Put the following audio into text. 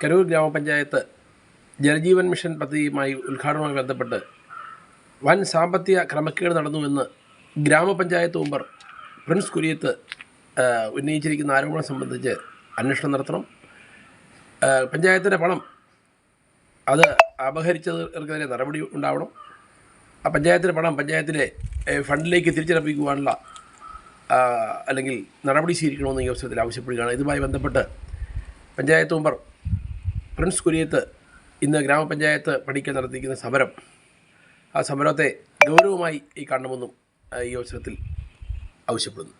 കരൂർ ഗ്രാമപഞ്ചായത്ത് ജലജീവൻ മിഷൻ പദ്ധതിയുമായി ഉദ്ഘാടനവുമായി ബന്ധപ്പെട്ട് വൻ സാമ്പത്തിക ക്രമക്കേട് നടന്നുവെന്ന് ഗ്രാമപഞ്ചായത്ത് മെമ്പർ പ്രിൻസ് കുര്യത്ത് ഉന്നയിച്ചിരിക്കുന്ന ആരോപണം സംബന്ധിച്ച് അന്വേഷണം നടത്തണം. പഞ്ചായത്തിന്റെ പണം അത് അപഹരിച്ചവർക്കെതിരെ നടപടി ഉണ്ടാവണം. ആ പഞ്ചായത്തിന്റെ പണം പഞ്ചായത്തിലെ ഫണ്ടിലേക്ക് തിരിച്ചടപ്പിക്കുവാനുള്ള അല്ലെങ്കിൽ നടപടി സ്വീകരിക്കണമെന്ന് ഈ അവസരത്തിൽ ആവശ്യപ്പെടുകയാണ്. ഇതുമായി ബന്ധപ്പെട്ട് പഞ്ചായത്ത് മെമ്പർ പ്രിൻസ് കുര്യത്ത് ഇന്ന് ഗ്രാമപഞ്ചായത്ത് പടിക്കൽ നടത്തിയിരിക്കുന്ന സമരം ആ സമരത്തെ ഗൗരവമായി ഈ കാണണമെന്നും ഈ അവസരത്തിൽ ആവശ്യപ്പെടുന്നു.